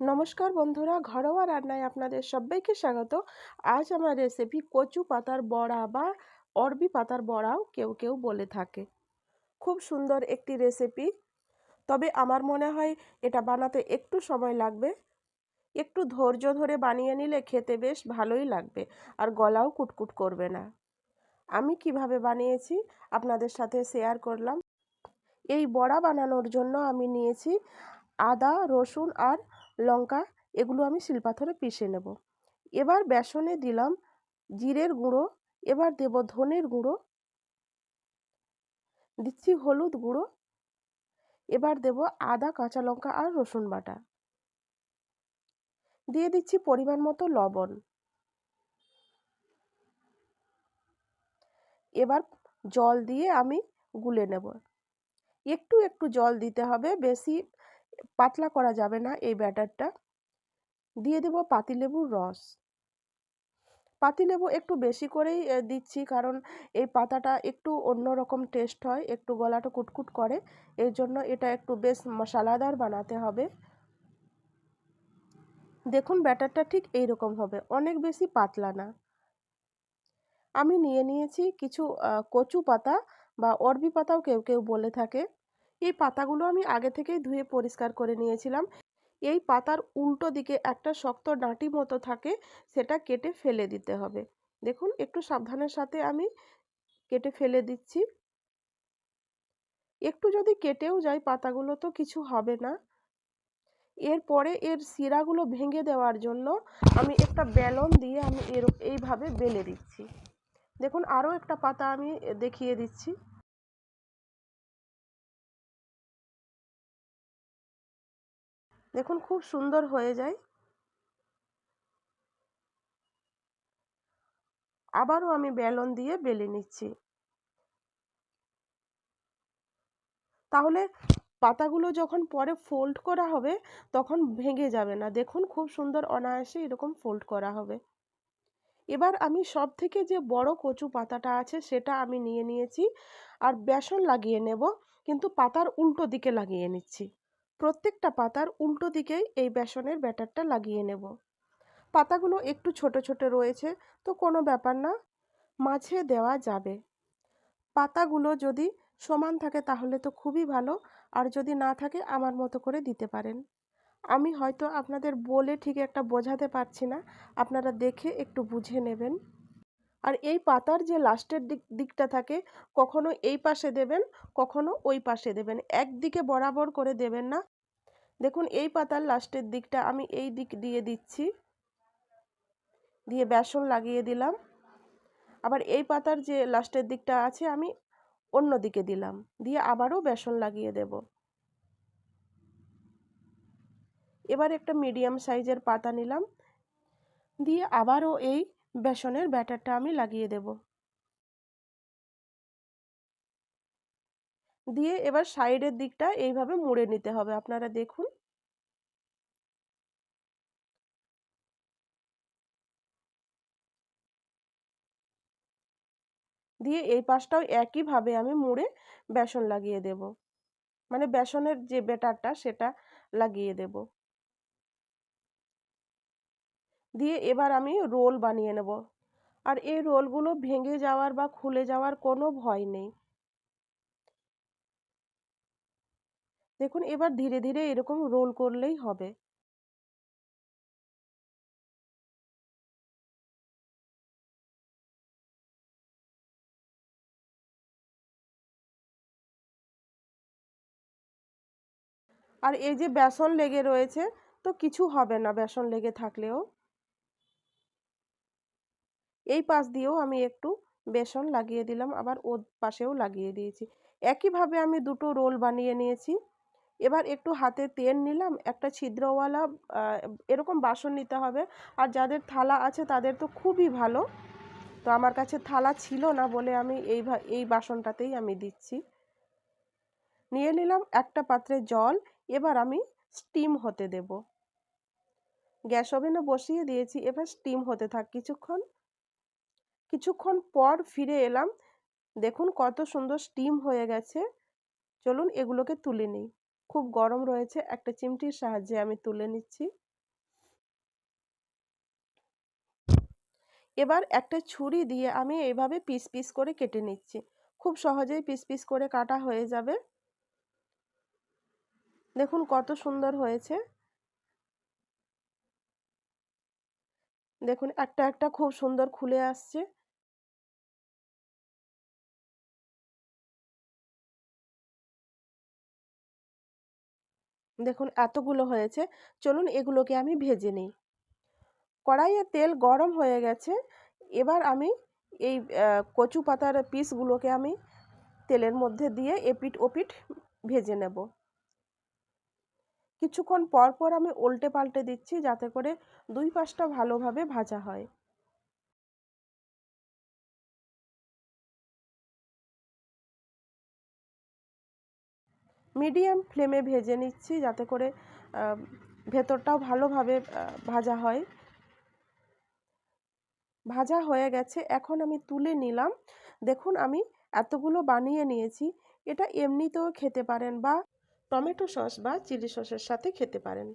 নমস্কার বন্ধুরা, ঘরোয়া রান্নায় আপনাদের সবাইকে স্বাগত। আজ আমার রেসিপি কচু পাতার বড়া বা অরবি পাতার বড়াও কেউ কেউ বলে থাকে। খুব সুন্দর একটি রেসিপি তবে আমার মনে হয় এটা বানাতে একটু সময় লাগবে। একটু ধৈর্য ধরে বানিয়ে নিলে খেতে বেশ ভালোই লাগবে আর গলাও কুটকুট করবে না। আমি কীভাবে বানিয়েছি আপনাদের সাথে শেয়ার করলাম। এই বড়া বানানোর জন্য আমি নিয়েছি আদা, রসুন আর লঙ্কা, এগুলো আমি শিলপাথরে পিষে নেব। এবার বেসনে দিলাম জিরের গুঁড়ো, এবার দেব ধনের গুঁড়ো। দিচ্ছি হলুদ গুঁড়ো। এবার দেব আদা, কাঁচা লঙ্কা আর রসুন বাটা। দিয়ে দিচ্ছি পরিমাণ মতো লবণ। এবার জল দিয়ে আমি গুলে নেব। একটু একটু জল দিতে হবে, বেশি পাতলা করা যাবে না এই ব্যাটারটা। দিয়ে দেব পাতিলেবুর রস। পাতিলেবু একটু বেশি করেই দিচ্ছি কারণ এই পাতাটা একটু অন্যরকম টেস্ট হয়, একটু গলাটা কুটকুট করে। এর জন্য এটা একটু বেশ মশালাদার বানাতে হবে। দেখুন ব্যাটারটা ঠিক এই রকম হবে, অনেক বেশি পাতলা না। আমি নিয়ে নিয়েছি কিছু কচু পাতা বা অরবি পাতাও কেউ কেউ বলে থাকে। এই পাতাগুলো আমি আগে থেকেই ধুয়ে পরিষ্কার করে নিয়েছিলাম। এই পাতার উল্টো দিকে একটা শক্ত ডাঁটি মতো থাকে, সেটা কেটে ফেলে দিতে হবে। দেখুন, একটু সাবধানের সাথে আমি কেটে ফেলে দিচ্ছি। একটু যদি কেটেও যায় পাতাগুলো তো কিছু হবে না। এরপরে এর শিরাগুলো ভেঙে দেওয়ার জন্য আমি একটা বেলন দিয়ে আমি এর এইভাবে বেলে দিচ্ছি। দেখুন, আরও একটা পাতা আমি দেখিয়ে দিচ্ছি। দেখুন, খুব সুন্দর হয়ে যায়। আবারও আমি বেলন দিয়ে বেলে নিচ্ছি। তাহলে পাতাগুলো যখন পরে ফোল্ড করা হবে, তখন ভেঙে যাবে না। দেখুন, খুব সুন্দর অনায়াসে এরকম ফোল্ড করা হবে। এবার আমি সব থেকে যে বড় কচু পাতাটা আছে, সেটা আমি নিয়ে নিয়েছি। আর বেসন লাগিয়ে নেব, কিন্তু পাতার উল্টো দিকে লাগিয়ে নিচ্ছি। প্রত্যেকটা পাতার উল্টো দিকেই এই বেসনের ব্যাটারটা লাগিয়ে নেব। পাতাগুলো একটু ছোট ছোট রয়েছে, তো কোনো ব্যাপার না, মাঝে দেওয়া যাবে। পাতাগুলো যদি সমান থাকে তাহলে তো খুবই ভালো, আর যদি না থাকে আমার মতো করে দিতে পারেন। আমি হয়তো আপনাদের বলে ঠিক একটা বোঝাতে পারছি না, আপনারা দেখে একটু বুঝে নেবেন। আর এই পাতার যে লাস্টের দিক, দিকটা থাকে, কখনো এই পাশে দেবেন, কখনো ওই পাশে দেবেন। একদিকে বরাবর করে দেবেন না। দেখুন, এই পাতার লাস্টের দিকটা আমি এই দিক দিয়ে দিচ্ছি। দিয়ে বেসন লাগিয়ে দিলাম। আবার এই পাতার যে লাস্টের দিকটা আছে, আমি অন্য দিকে দিলাম। দিয়ে আবারও বেসন লাগিয়ে দেব। এবার একটা মিডিয়াম সাইজের পাতা নিলাম। দিয়ে আবারও এই বেসনের ব্যাটারটা আমি লাগিয়ে দেব। দিয়ে এবার সাইডের দিকটা এইভাবে মুড়ে নিতে হবে। আপনারা দেখুন। দিয়ে এই পাশটাও একইভাবে আমি মুড়ে বেসন লাগিয়ে দেব। মানে বেসনের যে ব্যাটারটা সেটা লাগিয়ে দেব। দিয়ে এবার আমি রোল বানিয়ে নেব। আর এই রোলগুলো ভেঙে যাওয়ার বা খুলে যাওয়ার কোনো ভয় নেই। দেখুন, এবার ধীরে ধীরে এরকম রোল করলেই হবে। আর এই যে বেসন লেগে রয়েছে, তো কিছু হবে না বেসন লেগে থাকলেও। এই পাশ দিয়েও আমি একটু বেসন লাগিয়ে দিলাম, আবার ও পাশেও লাগিয়ে দিয়েছি। একইভাবে আমি দুটো রোল বানিয়ে নিয়েছি। এবার একটু হাতে তেল নিলাম, একটা ছিদ্রওয়ালা এরকম বাসন নিতে হবে। আর যাদের থালা আছে তাদের তো খুবই ভালো। তো আমার কাছে থালা ছিল না বলে আমি এই এই বাসনটাতেই আমি দিচ্ছি। নিয়ে নিলাম একটা পাত্রে জল, এবার আমি স্টিম হতে দেব। গ্যাস ওভেনে বসিয়ে দিয়েছি, এবার স্টিম হতে থাক কিছুক্ষণ। কিছুক্ষণ পর ফিরে এলাম। দেখুন কত সুন্দর স্টিম হয়ে গেছে। চলুন এগুলোকে তুলে নিই। খুব গরম রয়েছে, একটা চিমটির সাহায্যে আমি তুলে নিচ্ছি। এবার একটা ছুরি দিয়ে আমি এইভাবে পিস পিস করে কেটে নিচ্ছি। খুব সহজেই পিস পিস করে কাটা হয়ে যাবে। দেখুন কত সুন্দর হয়েছে। দেখুন একটা একটা খুব সুন্দর খুলে আসছে। দেখুন, এতগুলো হয়েছে। চলুন এগুলোকে আমি ভেজে নিই। কড়াইয়ে তেল গরম হয়ে গেছে। এবার আমি এই কচু পাতার পিসগুলোকে আমি তেলের মধ্যে দিয়ে এপিট ওপিট ভেজে নেব। কিছুক্ষণ পর পর আমি উল্টে পাল্টে দিচ্ছি যাতে করে দুই পাশটা ভালোভাবে ভাজা হয়। মিডিয়াম ফ্লেমে ভেজে নিচ্ছি যাতে করে ভেতরটাও ভালোভাবে ভাজা হয়। ভাজা হয়ে গেছে। এখন আমি তুলে নিলাম। দেখুন, আমি এতগুলো বানিয়ে নিয়েছি। এটা এমনিতেও খেতে পারেন বা টমেটো সস বা চিলি সসের সাথে খেতে পারেন।